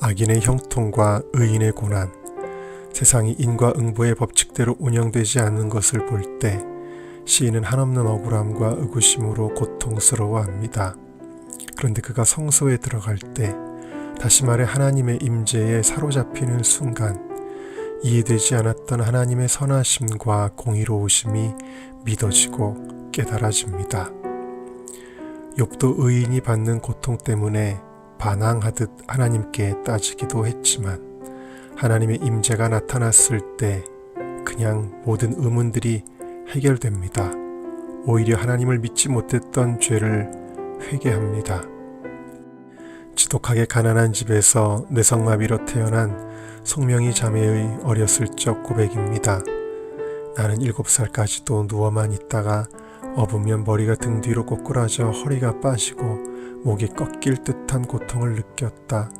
악인의 형통과 의인의 고난, 세상이 인과응보의 법칙대로 운영되지 않는 것을 볼 때 시인은 한없는 억울함과 의구심으로 고통스러워합니다. 그런데 그가 성소에 들어갈 때 다시 말해 하나님의 임재에 사로잡히는 순간 이해되지 않았던 하나님의 선하심과 공의로우심이 믿어지고 깨달아집니다. 욥도 의인이 받는 고통 때문에 반항하듯 하나님께 따지기도 했지만 하나님의 임재가 나타났을 때 그냥 모든 의문들이 해결됩니다. 오히려 하나님을 믿지 못했던 죄를 회개합니다. 지독하게 가난한 집에서 뇌성마비로 태어난 송명희 자매의 어렸을 적 고백입니다. 나는 일곱 살까지도 누워만 있다가 업으면 머리가 등 뒤로 꼬꾸라져 허리가 빠지고 목이 꺾일 듯한 고통을 느꼈다.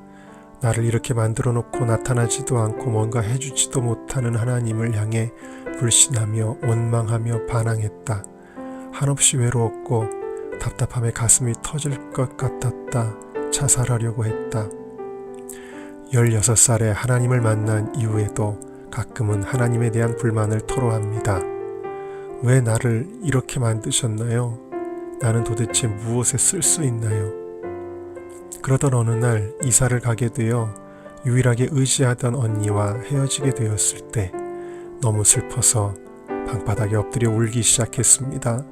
나를 이렇게 만들어 놓고 나타나지도 않고 뭔가 해주지도 못하는 하나님을 향해 불신하며 원망하며 반항했다. 한없이 외로웠고 답답함에 가슴이 터질 것 같았다. 자살하려고 했다. 16살에 하나님을 만난 이후에도 가끔은 하나님에 대한 불만을 토로합니다. 왜 나를 이렇게 만드셨나요? 나는 도대체 무엇에 쓸 수 있나요? 그러던 어느 날 이사를 가게 되어 유일하게 의지하던 언니와 헤어지게 되었을 때 너무 슬퍼서 방바닥에 엎드려 울기 시작했습니다.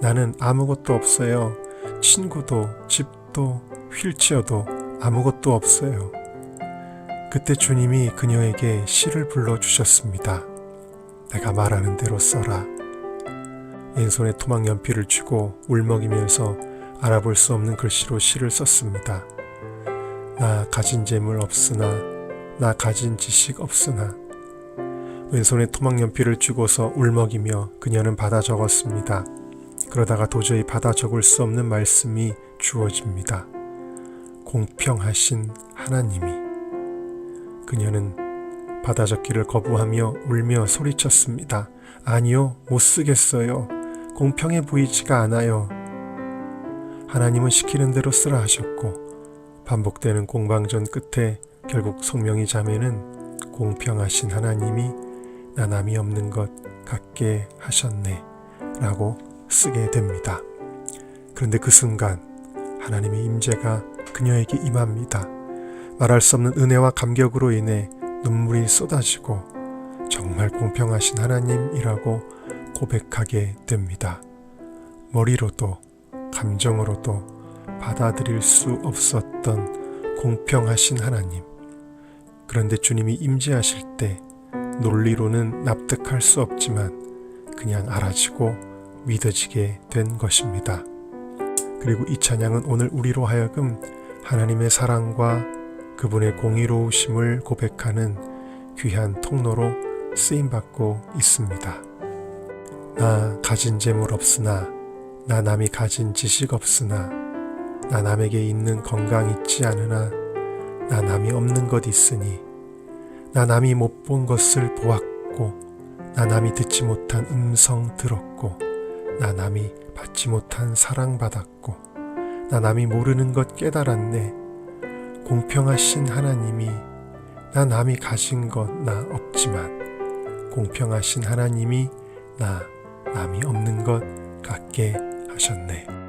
나는 아무것도 없어요. 친구도, 집도, 휠체어도 아무것도 없어요. 그때 주님이 그녀에게 시를 불러주셨습니다. 내가 말하는 대로 써라. 왼손에 토막 연필을 쥐고 울먹이면서 알아볼 수 없는 글씨로 시를 썼습니다. 나 가진 재물 없으나 나 가진 지식 없으나 왼손에 토막 연필을 쥐고서 울먹이며 그녀는 받아 적었습니다. 그러다가 도저히 받아 적을 수 없는 말씀이 주어집니다. 공평하신 하나님이 그녀는 받아 적기를 거부하며 울며 소리쳤습니다. 아니요, 못 쓰겠어요. 공평해 보이지가 않아요. 하나님은 시키는 대로 쓰라 하셨고 반복되는 공방전 끝에 결국 송명희 자매는 공평하신 하나님이 나남이 없는 것 같게 하셨네 라고 쓰게 됩니다. 그런데 그 순간 하나님의 임재가 그녀에게 임합니다. 말할 수 없는 은혜와 감격으로 인해 눈물이 쏟아지고 정말 공평하신 하나님이라고 고백하게 됩니다. 머리로도 감정으로도 받아들일 수 없었던 공평하신 하나님. 그런데 주님이 임재하실 때 논리로는 납득할 수 없지만 그냥 알아지고 믿어지게 된 것입니다. 그리고 이 찬양은 오늘 우리로 하여금 하나님의 사랑과 그분의 공의로우심을 고백하는 귀한 통로로 쓰임받고 있습니다. 나 가진 재물 없으나 나 남이 가진 지식 없으나 나 남에게 있는 건강 있지 않으나 나 남이 없는 것 있으니 나 남이 못 본 것을 보았고 나 남이 듣지 못한 음성 들었고 나 남이 받지 못한 사랑 받았고 나 남이 모르는 것 깨달았네. 공평하신 하나님이 나 남이 가진 것 나 없지만 공평하신 하나님이 나 남이 없는 것 같게 하셨네.